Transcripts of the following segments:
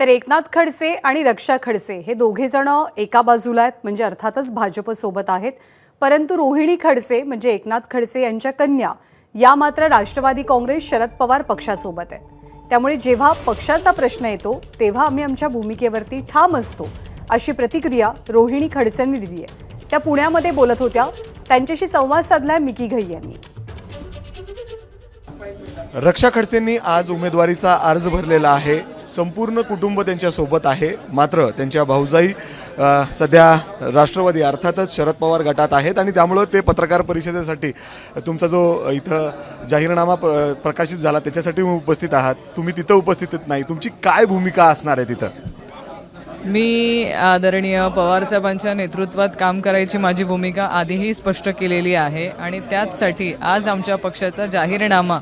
तर एकनाथ खडसे आणि रक्षा खडसे हे दोघे जण एका बाजूला आहेत म्हणजे अर्थातच भाजपसोबत आहेत. परंतु रोहिणी खडसे म्हणजे एकनाथ खडसे यांच्या कन्या या मात्र राष्ट्रवादी काँग्रेस शरद पवार पक्षासोबत आहेत. त्यामुळे जेव्हा पक्षाचा प्रश्न येतो तेव्हा आम्ही आमच्या भूमिकेवरती ठाम असतो अशी प्रतिक्रिया रोहिणी खडसेंनी दिली आहे. त्या पुण्यामध्ये बोलत होत्या. त्यांच्याशी संवाद साधलाय मिकी घई यांनी. रक्षा खडसेंनी आज उमेदवारीचा अर्ज भरलेला आहे. संपूर्ण कुटुंब त्यांच्यासोबत आहे. मात्र त्यांच्या भाऊजाई सध्या राष्ट्रवादी अर्थातच शरद पवार गटात आहेत आणि त्यामुळं ते पत्रकार परिषदेसाठी तुमचा जो इथं जाहीरनामा प्र प्रकाशित झाला त्याच्यासाठी उपस्थित आहात. तुम्ही तिथं उपस्थित नाही. तुमची काय भूमिका असणार आहे तिथं? मी आदरणीय पवारसाहेबांच्या नेतृत्वात काम करायची माझी भूमिका आधीही स्पष्ट केलेली आहे आणि त्याचसाठी आज आमच्या पक्षाचा जाहीरनामा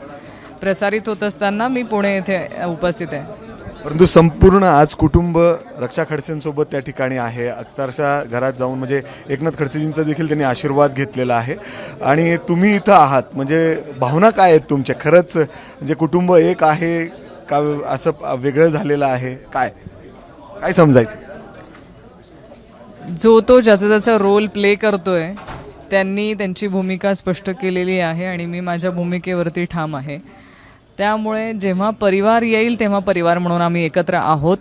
प्रसारित होत असताना मी पुणे येथे उपस्थित आहे. परंतु संपूर्ण आज कुटुंब रक्षा खडसेंसोबत त्या ठिकाणी आहे. अक्षरशः घरात जाऊन म्हणजे एकनाथ खडसेजींचा देखील त्यांनी आशीर्वाद घेतलेला आहे. आणि तुम्ही इथं आहात म्हणजे भावना काय आहेत तुमच्या? खरंच म्हणजे कुटुंब एक आहे का असं वेगळं झालेलं आहे? काय? काय समजायचं? जो तो ज्याचा त्याचा रोल प्ले करतोय त्यांनी त्यांची भूमिका स्पष्ट केलेली आहे आणि मी माझ्या भूमिकेवरती ठाम आहे. त्यामुळे जेव्हा परिवार येईल तेव्हा परिवार म्हणून आम्ही एकत्र आहोत.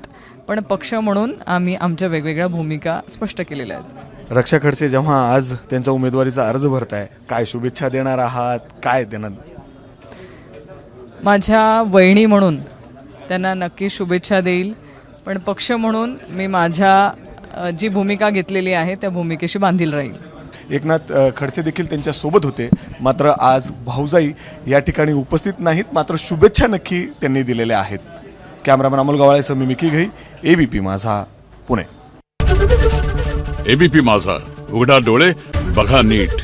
पण पक्ष म्हणून आम्ही आमच्या वेगवेगळ्या भूमिका स्पष्ट केलेल्या आहेत. रक्षा खडसे जेव्हा आज त्यांचा उमेदवारीचा अर्ज भरताय काय शुभेच्छा देणार आहात? काय देणार? माझ्या वहिनी म्हणून त्यांना नक्की शुभेच्छा देईल. पण पक्ष म्हणून मी माझ्या जी भूमिका घेतलेली आहे त्या भूमिकेशी बांधील राहील. एकनाथ खडसे देखील त्यांच्यासोबत होते. मात्र आज भाऊजाई या ठिकाणी उपस्थित नाहीत. मात्र शुभेच्छा नक्की त्यांनी दिलेल्या आहेत. कॅमेरामॅन अमोल गवाळेसह मी Mickey Ghai ABP Majha Pune. ABP माझा. उघडा डोळे बघा नीट.